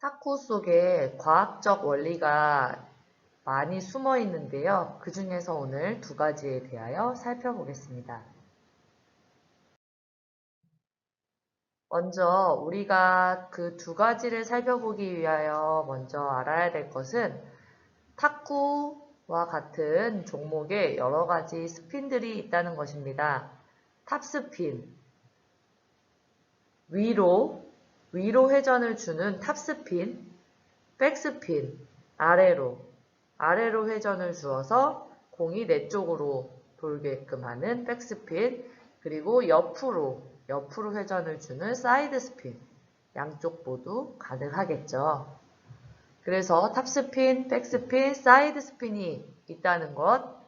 탁구 속에 과학적 원리가 많이 숨어 있는데요. 그 중에서 오늘 두 가지에 대하여 살펴보겠습니다. 먼저 우리가 그 두 가지를 살펴보기 위하여 먼저 알아야 될 것은 탁구와 같은 종목에 여러 가지 스핀들이 있다는 것입니다. 탑스핀, 위로, 위로 회전을 주는 탑스핀, 백스핀, 아래로, 아래로 회전을 주어서 공이 내 쪽으로 돌게끔 하는 백스핀, 그리고 옆으로, 옆으로 회전을 주는 사이드 스핀, 양쪽 모두 가능하겠죠. 그래서 탑스핀, 백스핀, 사이드 스핀이 있다는 것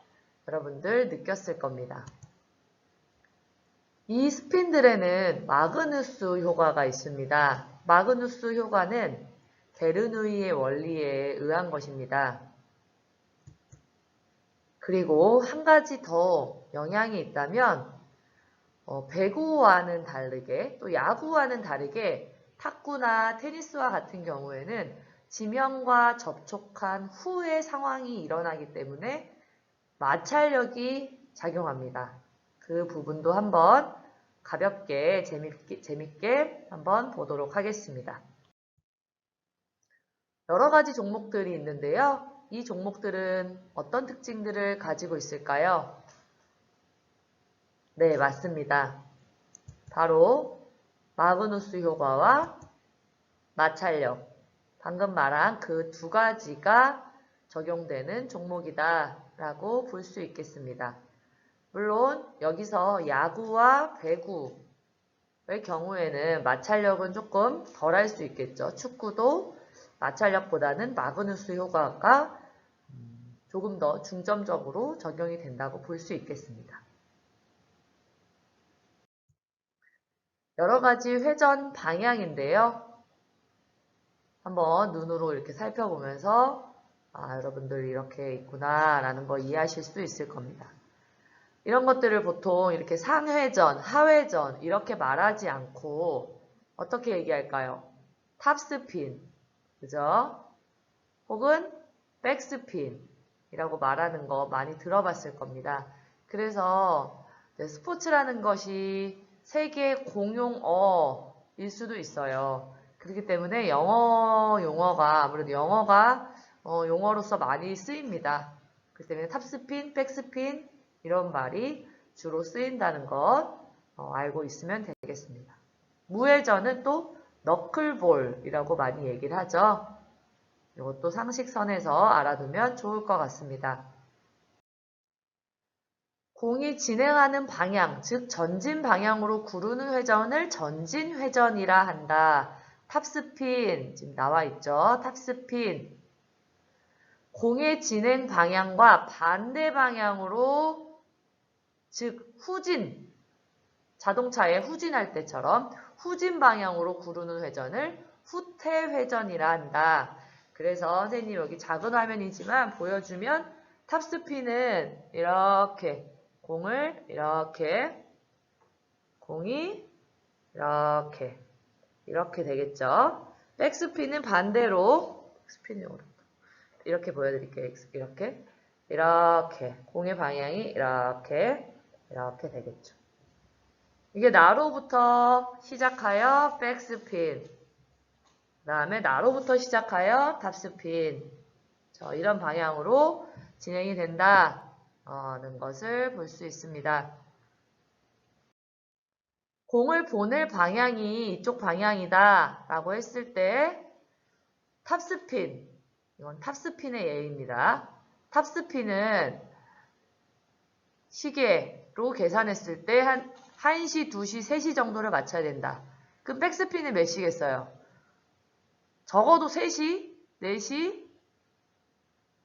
여러분들 느꼈을 겁니다. 이 스핀들에는 마그누스 효과가 있습니다. 마그누스 효과는 베르누이의 원리에 의한 것입니다. 그리고 한 가지 더 영향이 있다면 어, 배구와는 다르게 또 야구와는 다르게 탁구나 테니스와 같은 경우에는 지면과 접촉한 후의 상황이 일어나기 때문에 마찰력이 작용합니다. 그 부분도 한번 가볍게 재밌게, 재밌게 한번 보도록 하겠습니다. 여러 가지 종목들이 있는데요. 이 종목들은 어떤 특징들을 가지고 있을까요? 네, 맞습니다. 바로 마그누스 효과와 마찰력, 방금 말한 그 두 가지가 적용되는 종목이다 라고 볼 수 있겠습니다. 물론 여기서 야구와 배구의 경우에는 마찰력은 조금 덜 할 수 있겠죠. 축구도 마찰력보다는 마그누스 효과가 조금 더 중점적으로 적용이 된다고 볼 수 있겠습니다. 여러 가지 회전 방향인데요. 한번 눈으로 이렇게 살펴보면서 아, 여러분들 이렇게 있구나 라는 걸 이해하실 수 있을 겁니다. 이런 것들을 보통 이렇게 상회전, 하회전 이렇게 말하지 않고 어떻게 얘기할까요? 탑스핀, 그죠? 혹은 백스핀이라고 말하는 거 많이 들어봤을 겁니다. 그래서 스포츠라는 것이 세계 공용어일 수도 있어요. 그렇기 때문에 영어 용어가 아무래도 영어가 어, 용어로서 많이 쓰입니다. 그렇기 때문에 탑스핀, 백스핀 이런 말이 주로 쓰인다는 것 어, 알고 있으면 되겠습니다. 무회전은 또 너클볼이라고 많이 얘기를 하죠. 이것도 상식선에서 알아두면 좋을 것 같습니다. 공이 진행하는 방향, 즉 전진 방향으로 구르는 회전을 전진 회전이라 한다. 탑스핀, 지금 나와 있죠. 탑스핀. 공의 진행 방향과 반대 방향으로, 즉 후진, 자동차에 후진할 때처럼 후진 방향으로 구르는 회전을 후퇴 회전이라 한다. 그래서 선생님 여기 작은 화면이지만 보여주면 탑스핀은 이렇게 공을 이렇게 공이 이렇게 이렇게 되겠죠. 백스핀은 반대로 스핀이 어렵다. 이렇게 보여드릴게요. 이렇게 이렇게 공의 방향이 이렇게 이렇게 되겠죠. 이게 나로부터 시작하여 백스핀 그 다음에 나로부터 시작하여 탑스핀 저 이런 방향으로 진행이 된다는 것을 볼 수 있습니다. 공을 보낼 방향이 이쪽 방향이다 라고 했을 때 탑스핀 이건 탑스핀의 예입니다. 탑스핀은 시계로 계산했을 때 한 1시, 2시, 3시 정도를 맞춰야 된다. 그럼 백스핀은 몇 시겠어요? 적어도 3시, 4시,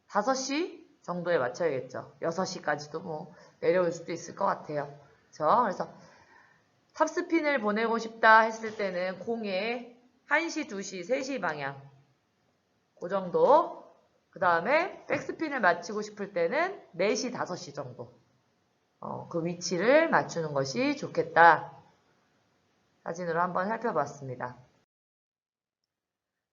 5시 정도에 맞춰야겠죠. 6시까지도 뭐 내려올 수도 있을 것 같아요. 그렇죠? 그래서 탑스핀을 보내고 싶다 했을 때는 공에 1시, 2시, 3시 방향 그 정도 그 다음에 백스핀을 맞추고 싶을 때는 4시, 5시 정도 어, 그 위치를 맞추는 것이 좋겠다. 사진으로 한번 살펴봤습니다.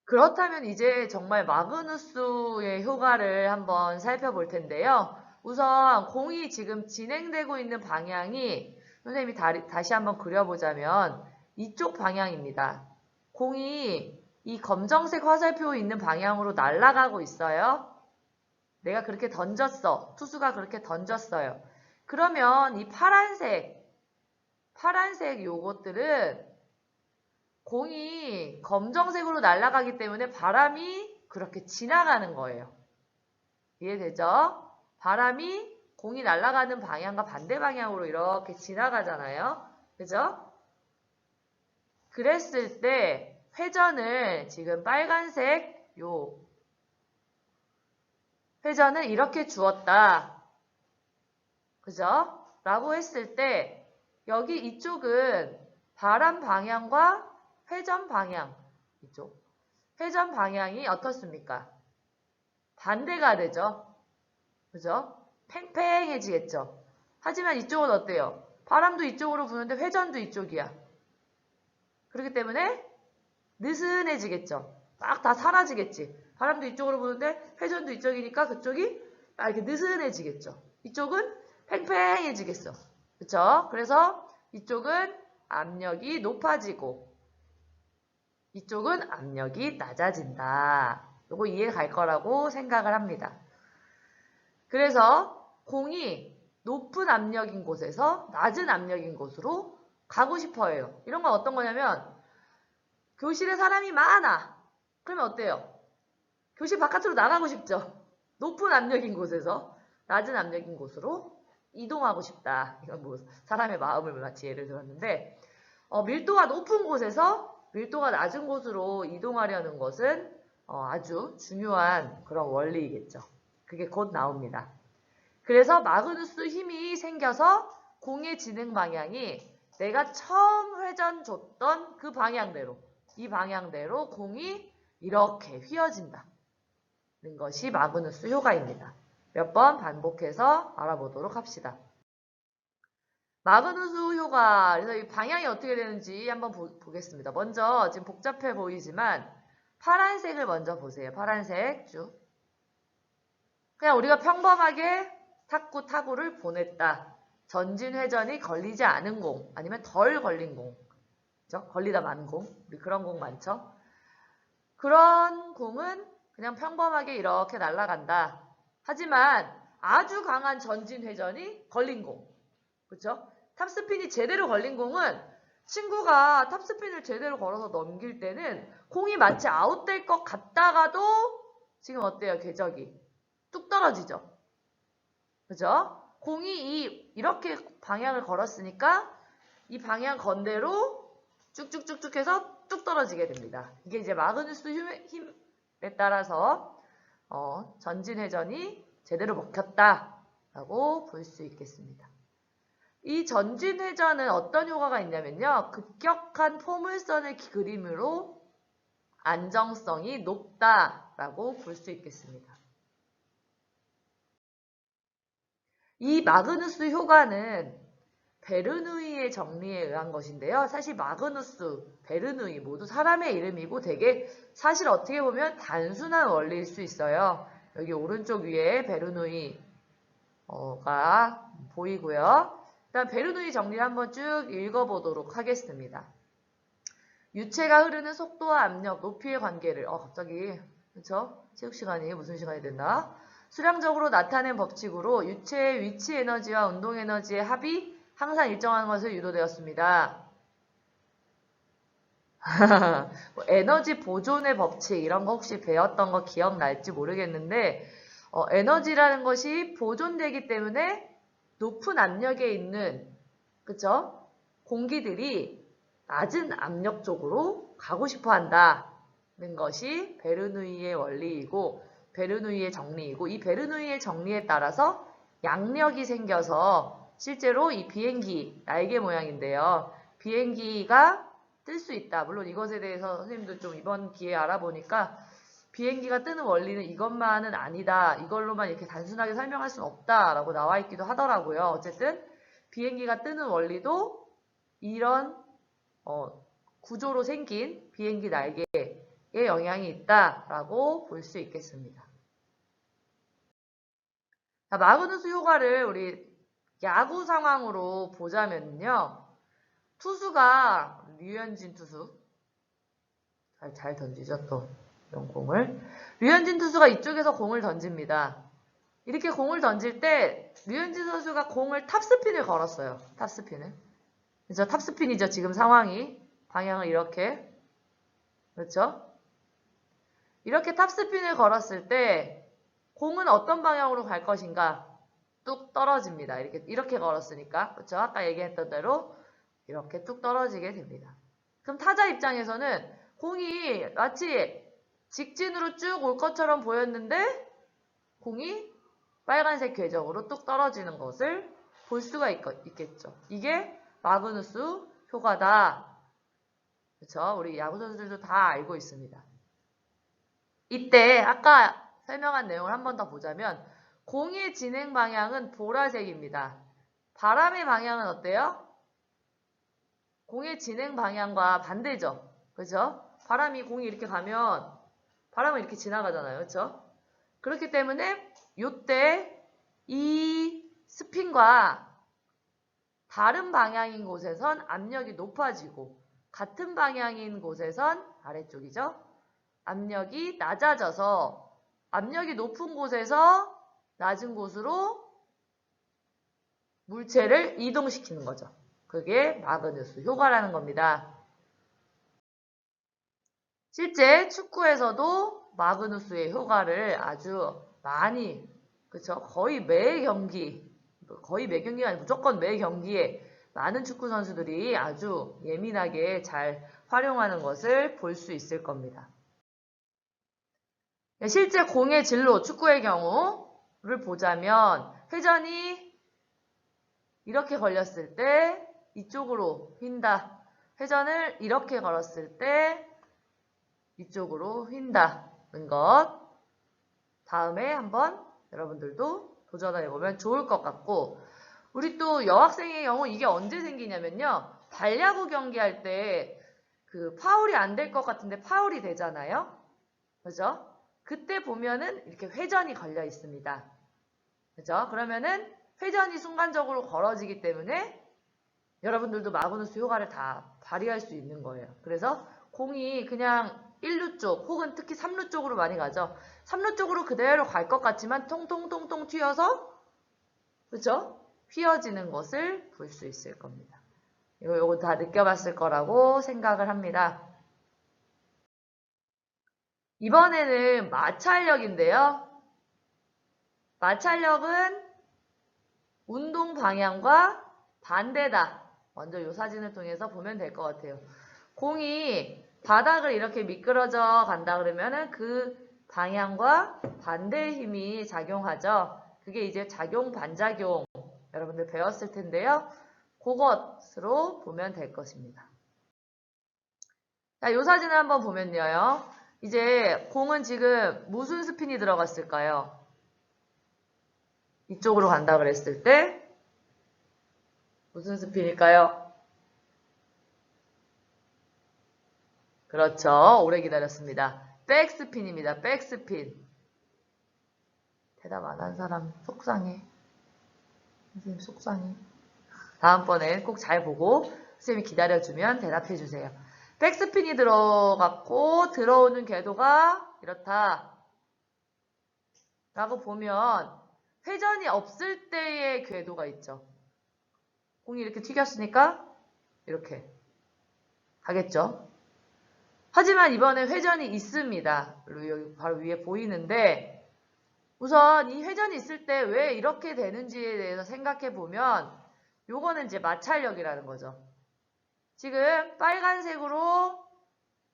그렇다면 이제 정말 마그누스의 효과를 한번 살펴볼 텐데요. 우선 공이 지금 진행되고 있는 방향이 선생님이 다, 다시 한번 그려보자면 이쪽 방향입니다. 공이 이 검정색 화살표 있는 방향으로 날아가고 있어요. 내가 그렇게 던졌어. 투수가 그렇게 던졌어요. 그러면 이 파란색, 파란색 요것들은 공이 검정색으로 날아가기 때문에 바람이 그렇게 지나가는 거예요. 이해되죠? 바람이 공이 날아가는 방향과 반대 방향으로 이렇게 지나가잖아요. 그죠? 그랬을 때 회전을 지금 빨간색 요 회전을 이렇게 주었다. 그죠? 라고 했을 때 여기 이쪽은 바람 방향과 회전 방향 이쪽 회전 방향이 어떻습니까? 반대가 되죠. 그죠? 팽팽해지겠죠. 하지만 이쪽은 어때요? 바람도 이쪽으로 부는데 회전도 이쪽이야. 그렇기 때문에 느슨해지겠죠. 막 다 사라지겠지. 바람도 이쪽으로 부는데 회전도 이쪽이니까 그쪽이 막 이렇게 느슨해지겠죠. 이쪽은 팽팽해지겠어. 그쵸? 그래서 이쪽은 압력이 높아지고 이쪽은 압력이 낮아진다. 요거 이해 갈 거라고 생각을 합니다. 그래서 공이 높은 압력인 곳에서 낮은 압력인 곳으로 가고 싶어 해요. 이런 건 어떤 거냐면 교실에 사람이 많아. 그러면 어때요? 교실 바깥으로 나가고 싶죠. 높은 압력인 곳에서 낮은 압력인 곳으로 이동하고 싶다. 이건 뭐 사람의 마음을 마치 예를 들었는데 어, 밀도가 높은 곳에서 밀도가 낮은 곳으로 이동하려는 것은 어, 아주 중요한 그런 원리이겠죠. 그게 곧 나옵니다. 그래서 마그누스 힘이 생겨서 공의 진행 방향이 내가 처음 회전 줬던 그 방향대로 이 방향대로 공이 이렇게 휘어진다. 는 것이 마그누스 효과입니다. 몇 번 반복해서 알아보도록 합시다. 마그누스 효과, 그래서 이 방향이 어떻게 되는지 한번 보, 보겠습니다. 먼저 지금 복잡해 보이지만 파란색을 먼저 보세요. 파란색 쭉. 그냥 우리가 평범하게 탁구 타구를 보냈다. 전진 회전이 걸리지 않은 공, 아니면 덜 걸린 공. 그죠? 걸리다 많은 공. 우리 그런 공 많죠? 그런 공은 그냥 평범하게 이렇게 날아간다. 하지만 아주 강한 전진 회전이 걸린 공. 그렇죠? 탑스핀이 제대로 걸린 공은 친구가 탑스핀을 제대로 걸어서 넘길 때는 공이 마치 아웃될 것 같다가도 지금 어때요? 궤적이 뚝 떨어지죠. 그죠? 공이 이 이렇게 방향을 걸었으니까 이 방향 건대로 쭉쭉쭉쭉 해서 뚝 떨어지게 됩니다. 이게 이제 마그누스 힘에 따라서 어, 전진 회전이 제대로 먹혔다라고 볼 수 있겠습니다. 이 전진 회전은 어떤 효과가 있냐면요. 급격한 포물선을 그림으로 안정성이 높다라고 볼 수 있겠습니다. 이 마그누스 효과는 베르누이의 정리에 의한 것인데요. 사실 마그누스, 베르누이 모두 사람의 이름이고 되게 사실 어떻게 보면 단순한 원리일 수 있어요. 여기 오른쪽 위에 베르누이가 보이고요. 일단 베르누이 정리를 한번 쭉 읽어보도록 하겠습니다. 유체가 흐르는 속도와 압력, 높이의 관계를 어 갑자기 그렇죠? 체육 시간이 무슨 시간이 됐나? 수량적으로 나타낸 법칙으로 유체의 위치 에너지와 운동 에너지의 합이 항상 일정한 것을 유도되었습니다. 뭐 에너지 보존의 법칙 이런 거 혹시 배웠던 거 기억날지 모르겠는데 어, 에너지라는 것이 보존되기 때문에 높은 압력에 있는 그쵸? 공기들이 낮은 압력 쪽으로 가고 싶어 한다는 것이 베르누이의 원리이고 베르누이의 정리이고 이 베르누이의 정리에 따라서 양력이 생겨서 실제로 이 비행기 날개 모양인데요. 비행기가 뜰 수 있다. 물론 이것에 대해서 선생님도 좀 이번 기회에 알아보니까 비행기가 뜨는 원리는 이것만은 아니다. 이걸로만 이렇게 단순하게 설명할 수는 없다라고 나와 있기도 하더라고요. 어쨌든 비행기가 뜨는 원리도 이런 어, 구조로 생긴 비행기 날개에 영향이 있다라고 볼 수 있겠습니다. 자, 마그누스 효과를 우리 야구 상황으로 보자면요. 투수가 류현진 투수 잘, 잘 던지죠 또 이런 공을 류현진 투수가 이쪽에서 공을 던집니다. 이렇게 공을 던질 때 류현진 선수가 공을 탑스핀을 걸었어요. 탑스핀을. 그죠? 탑스핀이죠. 지금 상황이. 방향을 이렇게. 그렇죠? 이렇게 탑스핀을 걸었을 때 공은 어떤 방향으로 갈 것인가? 뚝 떨어집니다. 이렇게 이렇게 걸었으니까. 그렇죠? 아까 얘기했던 대로 이렇게 뚝 떨어지게 됩니다. 그럼 타자 입장에서는 공이 마치 직진으로 쭉 올 것처럼 보였는데 공이 빨간색 궤적으로 뚝 떨어지는 것을 볼 수가 있, 겠죠 이게 마그누스 효과다. 그렇죠? 우리 야구 선수들도 다 알고 있습니다. 이때 아까 설명한 내용을 한 번 더 보자면 공의 진행 방향은 보라색입니다. 바람의 방향은 어때요? 공의 진행 방향과 반대죠. 그죠? 바람이 공이 이렇게 가면 바람은 이렇게 지나가잖아요. 그렇죠? 그렇기 때문에 요때 이 스핀과 다른 방향인 곳에선 압력이 높아지고 같은 방향인 곳에선 아래쪽이죠. 압력이 낮아져서 압력이 높은 곳에서 낮은 곳으로 물체를 이동시키는 거죠. 그게 마그누스 효과라는 겁니다. 실제 축구에서도 마그누스의 효과를 아주 많이 그렇죠 거의 매 경기 거의 매 경기가 아니고 무조건 매 경기에 많은 축구 선수들이 아주 예민하게 잘 활용하는 것을 볼 수 있을 겁니다. 실제 공의 진로 축구의 경우를 보자면 회전이 이렇게 걸렸을 때 이쪽으로 휜다. 회전을 이렇게 걸었을 때 이쪽으로 휜다는 것. 다음에 한번 여러분들도 도전해 보면 좋을 것 같고 우리 또 여학생의 경우 이게 언제 생기냐면요. 발야구 경기할 때 그 파울이 안 될 것 같은데 파울이 되잖아요. 그죠? 그때 보면은 이렇게 회전이 걸려 있습니다. 그죠? 그러면은 회전이 순간적으로 걸어지기 때문에 여러분들도 마그누스 효과를 다 발휘할 수 있는 거예요. 그래서 공이 그냥 1루 쪽 혹은 특히 3루 쪽으로 많이 가죠. 3루 쪽으로 그대로 갈 것 같지만 통통통통 튀어서 그죠? 휘어지는 것을 볼 수 있을 겁니다. 이거 요거 다 느껴봤을 거라고 생각을 합니다. 이번에는 마찰력인데요. 마찰력은 운동 방향과 반대다. 먼저 이 사진을 통해서 보면 될 것 같아요. 공이 바닥을 이렇게 미끄러져 간다 그러면은 그 방향과 반대의 힘이 작용하죠. 그게 이제 작용 반작용 여러분들 배웠을 텐데요. 그것으로 보면 될 것입니다. 자, 이 사진을 한번 보면요. 이제 공은 지금 무슨 스핀이 들어갔을까요? 이쪽으로 간다 그랬을 때 무슨 스핀일까요? 그렇죠. 오래 기다렸습니다. 백스핀입니다. 백스핀. 대답 안 한 사람 속상해. 선생님 속상해. 다음번에 꼭잘 보고 선생님이 기다려주면 대답해 주세요. 백스핀이 들어갔고 들어오는 궤도가 이렇다. 라고 보면 회전이 없을 때의 궤도가 있죠. 공이 이렇게 튀겼으니까 이렇게 가겠죠. 하지만 이번에 회전이 있습니다. 여기 바로 위에 보이는데 우선 이 회전이 있을 때 왜 이렇게 되는지에 대해서 생각해 보면 요거는 이제 마찰력이라는 거죠. 지금 빨간색으로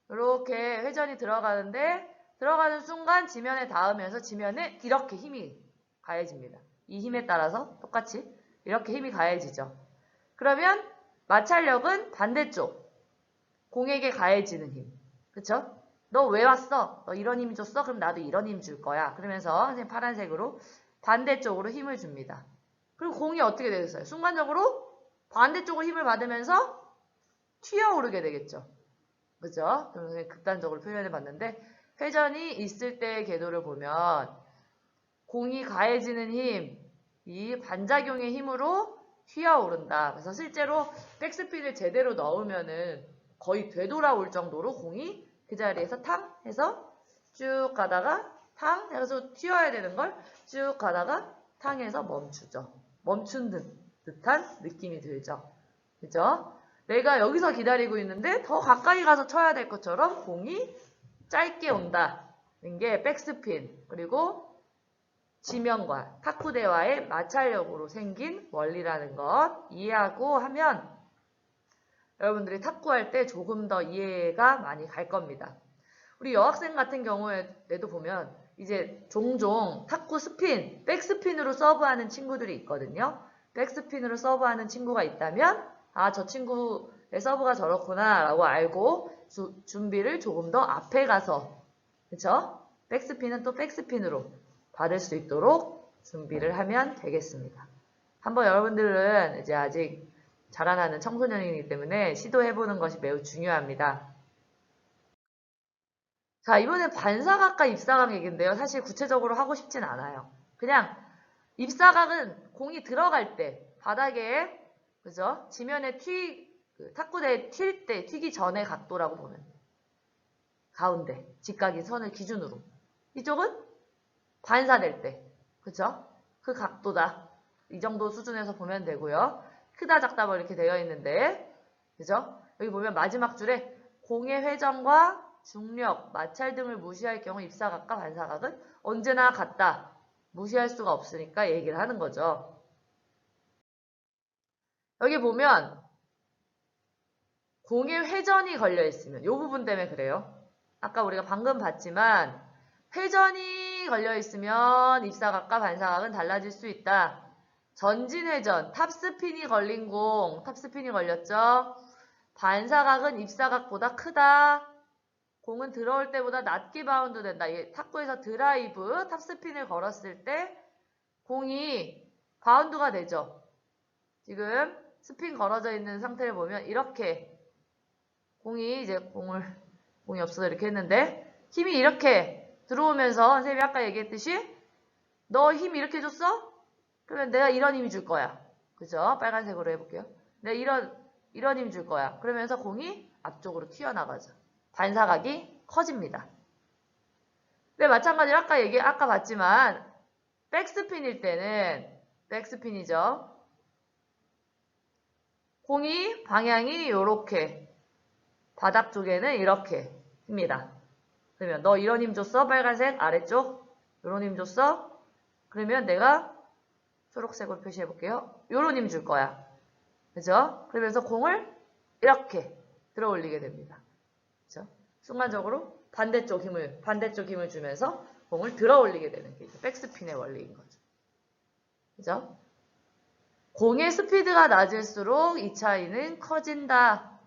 이렇게 회전이 들어가는데 들어가는 순간 지면에 닿으면서 지면에 이렇게 힘이 가해집니다. 이 힘에 따라서 똑같이 이렇게 힘이 가해지죠. 그러면 마찰력은 반대쪽 공에게 가해지는 힘. 그쵸? 너 왜 왔어? 너 이런 힘 줬어? 그럼 나도 이런 힘 줄 거야. 그러면서 선생님 파란색으로 반대쪽으로 힘을 줍니다. 그리고 공이 어떻게 되겠어요? 순간적으로 반대쪽으로 힘을 받으면서 튀어오르게 되겠죠. 그죠? 그러면 극단적으로 표현해 봤는데 회전이 있을 때의 궤도를 보면 공이 가해지는 힘, 이 반작용의 힘으로 휘어오른다. 그래서 실제로 백스핀을 제대로 넣으면은 거의 되돌아올 정도로 공이 그 자리에서 탕 해서 쭉 가다가 탕 해서 튀어야 되는 걸 쭉 가다가 탕해서 멈추죠. 멈춘 듯, 듯한 느낌이 들죠. 그죠? 내가 여기서 기다리고 있는데 더 가까이 가서 쳐야 될 것처럼 공이 짧게 온다는 게 백스핀 그리고 지면과 탁구 대화의 마찰력으로 생긴 원리라는 것 이해하고 하면 여러분들이 탁구할 때 조금 더 이해가 많이 갈 겁니다. 우리 여학생 같은 경우에도 보면 이제 종종 탁구 스핀, 백스핀으로 서브하는 친구들이 있거든요. 백스핀으로 서브하는 친구가 있다면 아, 저 친구의 서브가 저렇구나 라고 알고 주- 준비를 조금 더 앞에 가서 그쵸? 백스핀은 또 백스핀으로 받을 수 있도록 준비를 하면 되겠습니다. 한번 여러분들은 이제 아직 자라나는 청소년이기 때문에 시도해보는 것이 매우 중요합니다. 자, 이번엔 반사각과 입사각 얘기인데요. 사실 구체적으로 하고 싶진 않아요. 그냥 입사각은 공이 들어갈 때 바닥에 그죠? 지면에 튀, 그 탁구대에 튈 때, 튀기 전의 각도라고 보면. 가운데, 직각인 선을 기준으로. 이쪽은 반사될 때, 그죠? 그 각도다. 이 정도 수준에서 보면 되고요. 크다, 작다 뭐 이렇게 되어 있는데, 그죠? 여기 보면 마지막 줄에 공의 회전과 중력, 마찰 등을 무시할 경우 입사각과 반사각은 언제나 같다. 무시할 수가 없으니까 얘기를 하는 거죠. 여기 보면 공의 회전이 걸려 있으면 이 부분 때문에 그래요. 아까 우리가 방금 봤지만 회전이 걸려 있으면 입사각과 반사각은 달라질 수 있다. 전진 회전, 탑스핀이 걸린 공, 탑스핀이 걸렸죠. 반사각은 입사각보다 크다. 공은 들어올 때보다 낮게 바운드 된다. 이 탁구에서 드라이브, 탑스핀을 걸었을 때 공이 바운드가 되죠. 지금 스핀 걸어져 있는 상태를 보면 이렇게 공이 이제 공을 공이 없어서 이렇게 했는데 힘이 이렇게 들어오면서 선생님이 아까 얘기했듯이 너 힘 이렇게 줬어? 그러면 내가 이런 힘줄 거야. 그죠? 빨간색으로 해볼게요. 내가 이런 이런 힘 줄 거야. 그러면서 공이 앞쪽으로 튀어나가죠. 반사각이 커집니다. 네, 마찬가지로 아까 얘기 아까 봤지만 백스핀일 때는 백스핀이죠. 공이 방향이 이렇게 바닥 쪽에는 이렇게 입니다. 그러면 너 이런 힘 줬어? 빨간색 아래쪽 이런 힘 줬어? 그러면 내가 초록색으로 표시해 볼게요. 이런 힘 줄 거야. 그죠? 그러면서 공을 이렇게 들어 올리게 됩니다. 그죠? 순간적으로 반대쪽 힘을 반대쪽 힘을 주면서 공을 들어 올리게 되는 게 백스핀의 원리인 거죠. 그죠? 공의 스피드가 낮을수록 이 차이는 커진다.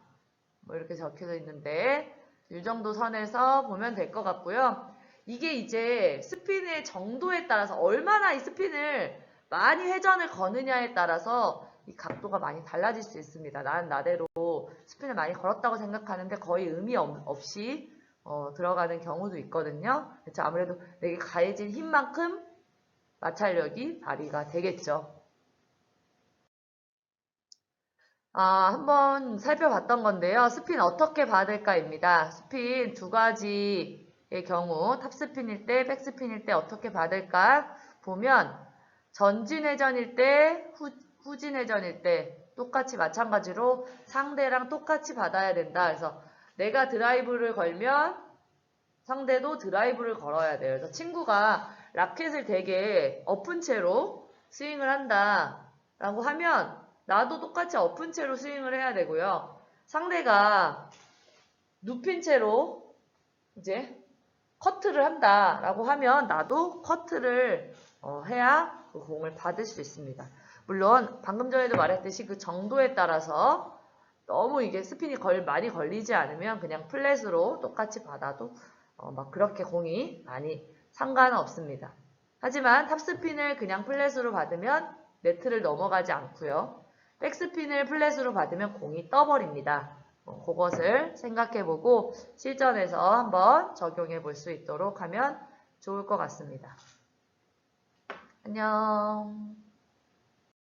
뭐 이렇게 적혀져 있는데 이 정도 선에서 보면 될 것 같고요. 이게 이제 스핀의 정도에 따라서 얼마나 이 스핀을 많이 회전을 거느냐에 따라서 이 각도가 많이 달라질 수 있습니다. 난 나대로 스핀을 많이 걸었다고 생각하는데 거의 의미 없- 없이 어, 들어가는 경우도 있거든요. 그래서 아무래도 내게 가해진 힘만큼 마찰력이 발휘가 되겠죠. 아, 한번 살펴봤던 건데요. 스핀 어떻게 받을까입니다. 스핀 두 가지의 경우 탑스핀일 때, 백스핀일 때 어떻게 받을까 보면 전진 회전일 때, 후, 후진 회전일 때 똑같이 마찬가지로 상대랑 똑같이 받아야 된다. 그래서 내가 드라이브를 걸면 상대도 드라이브를 걸어야 돼요. 그래서 친구가 라켓을 되게 엎은 채로 스윙을 한다. 라고 하면 나도 똑같이 엎은 채로 스윙을 해야 되고요. 상대가 눕힌 채로 이제 커트를 한다라고 하면 나도 커트를 어, 해야 그 공을 받을 수 있습니다. 물론 방금 전에도 말했듯이 그 정도에 따라서 너무 이게 스핀이 걸, 많이 걸리지 않으면 그냥 플랫으로 똑같이 받아도 어, 막 그렇게 공이 많이 상관은 없습니다. 하지만 탑스핀을 그냥 플랫으로 받으면 네트를 넘어가지 않고요. 백스핀을 플랫으로 받으면 공이 떠버립니다. 어, 그것을 생각해보고 실전에서 한번 적용해 볼 수 있도록 하면 좋을 것 같습니다. 안녕.